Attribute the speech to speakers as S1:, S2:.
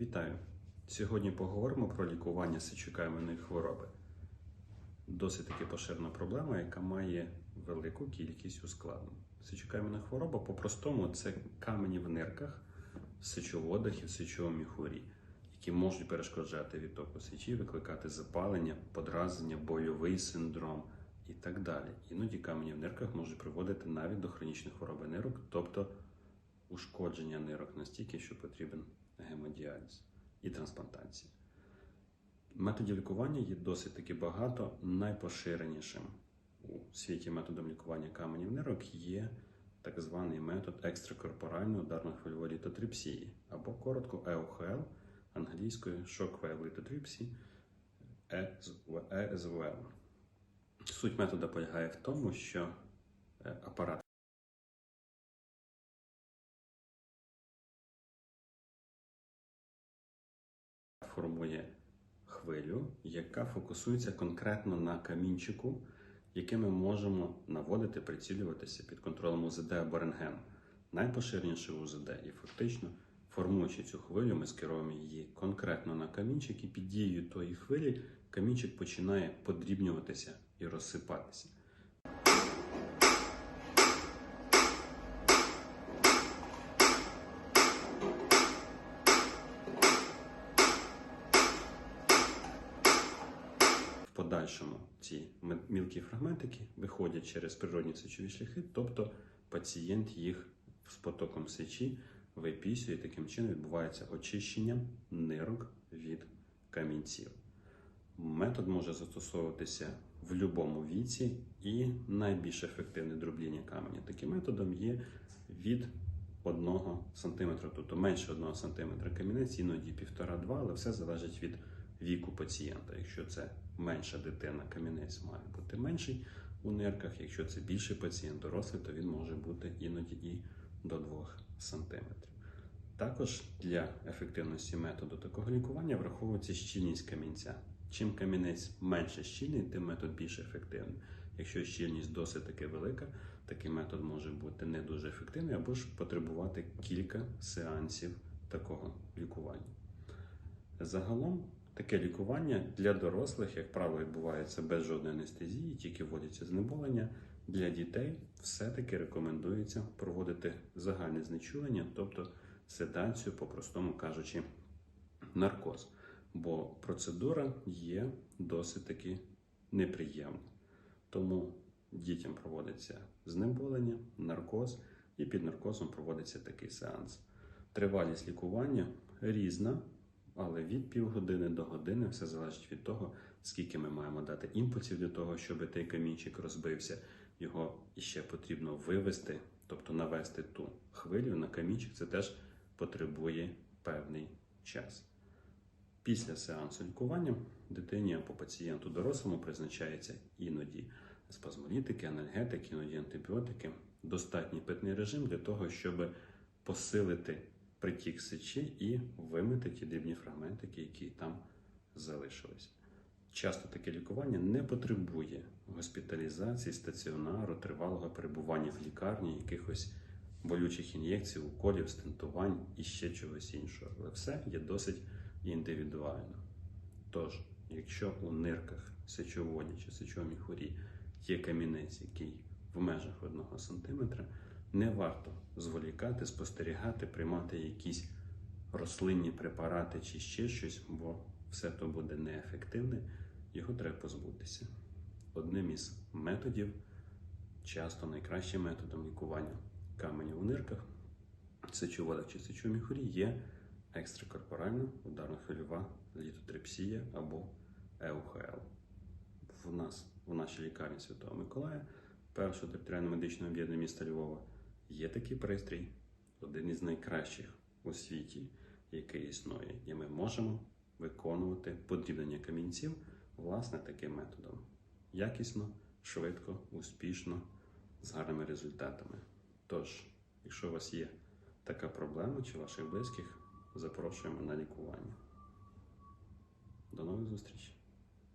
S1: Вітаю! Сьогодні поговоримо про лікування сечокам'яної хвороби. Досить таки поширена проблема, яка має велику кількість ускладнень. Сечокам'яна хвороба по-простому це камені в нирках, в сечоводах і в сечовому міхурі, які можуть перешкоджати відтоку сечі, викликати запалення, подразнення, больовий синдром і так далі. Іноді камені в нирках можуть приводити навіть до хронічної хвороби нирок, тобто ушкодження нирок настільки, що потрібен гемодіаліз і трансплантація. Методів лікування є досить таки багато. Найпоширенішим у світі методом лікування каменів нирок є так званий метод екстракорпоральної ударно-хвильової літотрипсії, або коротко ЕОХЛ англійською Shock Wave Lithotripsy ESWL. Суть методу полягає в тому, що е, апарат формує хвилю, яка фокусується конкретно на камінчику, який ми можемо наводити, прицілюватися під контролем УЗД або рентген. Найпоширеніше УЗД, і фактично, формуючи цю хвилю, ми скеруємо її конкретно на камінчик, і під дією тої хвилі камінчик починає подрібнюватися і розсипатися. В подальшому ці мілкі фрагментики виходять через природні сечові шляхи, тобто пацієнт їх з потоком сечі випісює. і Таким чином відбувається очищення нирок від камінців. Метод може застосовуватися в будь-якому віці і найбільш ефективне дробління каменя. Таким методом є від 1 см, тобто менше 1 см камінець, іноді 1,5-2, але все залежить від віку пацієнта. Якщо це менша дитина, камінець має бути менший у нирках. Якщо це більший пацієнт, дорослий, то він може бути іноді і до 2 см. Також для ефективності методу такого лікування враховується щільність камінця. Чим камінець менше щільний, тим метод більш ефективний. Якщо щільність досить таки велика, такий метод може бути не дуже ефективний або ж потребувати кілька сеансів такого лікування. Загалом таке лікування для дорослих, як правило, відбувається без жодної анестезії, тільки вводяться знеболення. Для дітей все-таки рекомендується проводити загальне знечулення, тобто седацію, по-простому кажучи, наркоз. Бо процедура є досить таки неприємна. Тому дітям проводиться знеболення, наркоз, і під наркозом проводиться такий сеанс. Тривалість лікування різна, але від півгодини до години все залежить від того, скільки ми маємо дати імпульсів для того, щоб той камінчик розбився. Його іще потрібно вивести, тобто навести ту хвилю на камінчик. Це теж потребує певний час. Після сеансу лікування дитині або пацієнту дорослому призначається іноді спазмолітики, анальгетики, іноді антибіотики, достатній питний режим для того, щоб посилити притік сечі і вимити ті дрібні фрагментики, які там залишились. Часто таке лікування не потребує госпіталізації, стаціонару, тривалого перебування в лікарні, якихось болючих ін'єкцій, уколів, стентувань і ще чогось іншого. Але все є досить індивідуально. Тож, якщо у нирках сечоводі чи сечовому міхурі є камінець, який в межах 1 см, не варто зволікати, спостерігати, приймати якісь рослинні препарати чи ще щось, бо все то буде неефективне, його треба позбутися. Одним із методів, часто найкращим методом лікування каменів у нирках, сечоводах чи сечовому міхурі є екстракорпоральна ударно-хвильова літотрипсія або ЕУХЛ. В нас в нашій лікарні Святого Миколая, першого територіального медичного об'єднання міста Львова, є такий пристрій, один із найкращих у світі, який існує, і ми можемо виконувати подрібнення камінців власне таким методом. Якісно, швидко, успішно, з гарними результатами. Тож, якщо у вас є така проблема чи ваших близьких, запрошуємо на лікування. До нових зустрічей!